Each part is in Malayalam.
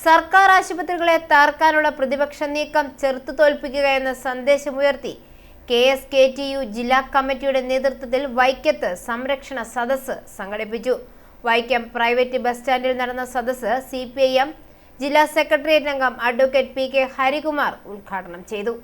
സർക്കാർ ആശുപത്രികളെ തകർക്കാനുള്ള പ്രതിപക്ഷ നീക്കം ചെറുത്തു തോൽപ്പിക്കുക എന്ന സന്ദേശമുയർത്തി K S K T U ജില്ലാ കമ്മിറ്റിയുടെ നേതൃത്വത്തിൽ വൈക്കത്ത് സംരക്ഷണ സദസ്സ് സംഘടിപ്പിച്ചു. വൈക്കം പ്രൈവറ്റ് ബസ് സ്റ്റാൻഡിൽ നടന്ന സദസ്സ് സി ജില്ലാ സെക്രട്ടേറിയറ്റ് അംഗം അഡ്വക്കേറ്റ് പി കെ ഹരികുമാർ ഉദ്ഘാടനം ചെയ്തു.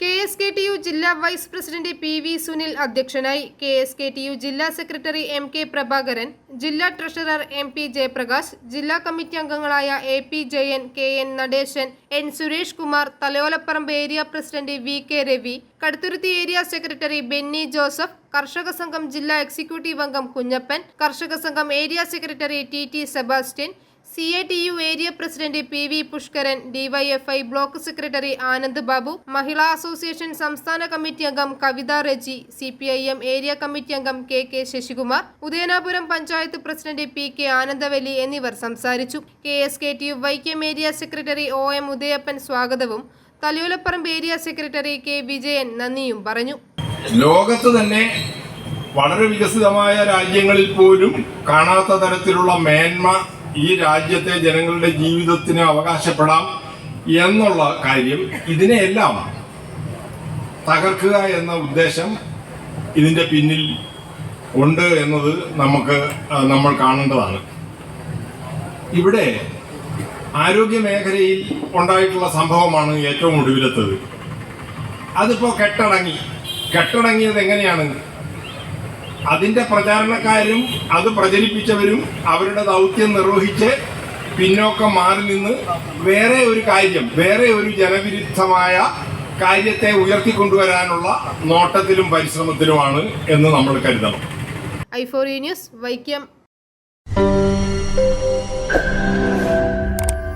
K S K T U ജില്ലാ vice president P V Sunil അധ്യക്ഷനായി K S K T U ജില്ലാ സെക്രട്ടറി എം കെ പ്രഭാകരൻ ജില്ലാ ട്രഷറർ എം പി ജയപ്രകാശ് ജില്ലാ കമ്മിറ്റി അംഗങ്ങളായ A P Jayan K N Natesan N Suresh Kumar Thalayolaparambu area president V K Ravi Kaduthuruthy area secretary Benny Joseph കർഷക സംഘം ജില്ലാ എക്സിക്യൂട്ടീവ് അംഗം കുഞ്ഞപ്പൻ കർഷക സംഘം area secretary T T Sebastian C A T U area president P V Pushkaran DYFI block secretary Anand Babu Mahila association സംസ്ഥാന കമ്മിറ്റി അംഗം Kavitha Reji C P I M area committee അംഗം K K Sasikumar Udayanapuram panchayat president P K Anandavalli എന്നിവർ സംസാരിച്ചു. K S K T U Vaikom area secretary O M Udayappan സ്വാഗതവും Thalayolaparambu area secretary K Vijayan നന്ദിയും പറഞ്ഞു. ലോകത്ത് തന്നെ വളരെ വികസിതമായ രാജ്യങ്ങളിൽ പോലും കാണാത്ത തരത്തിലുള്ള മേന്മ ഈ രാജ്യത്തെ ജനങ്ങളുടെ ജീവിതത്തിന് അവകാശപ്പെടാം എന്നുള്ള കാര്യം ഇതിനെയെല്ലാം തകർക്കുക എന്ന ഉദ്ദേശം ഇതിന്റെ പിന്നിൽ ഉണ്ട് എന്നത് നമുക്ക് നമ്മൾ കാണേണ്ടതാണ്. ഇവിടെ ആരോഗ്യ മേഖലയിൽ ഉണ്ടായിട്ടുള്ള സംഭവമാണ് ഏറ്റവും ഒടുവിലത്തത്. അതിപ്പോ കെട്ടടങ്ങി. കെട്ടടങ്ങിയത് എങ്ങനെയാണ്? അതിന്റെ പ്രചാരണക്കാരും അത് പ്രചരിപ്പിച്ചവരും അവരുടെ ദൗത്യം നിർവഹിച്ച് പിന്നോക്കം മാറി നിന്ന് വേറെ ഒരു കാര്യം വേറെ ഒരു ജനവിരുദ്ധമായ കാര്യത്തെ ഉയർത്തിക്കൊണ്ടുവരാനുള്ള നോട്ടത്തിലും പരിശ്രമത്തിലുമാണ് എന്ന് നമ്മൾ കരുതണം. ഐഫോറി ന്യൂസ് വൈക്കം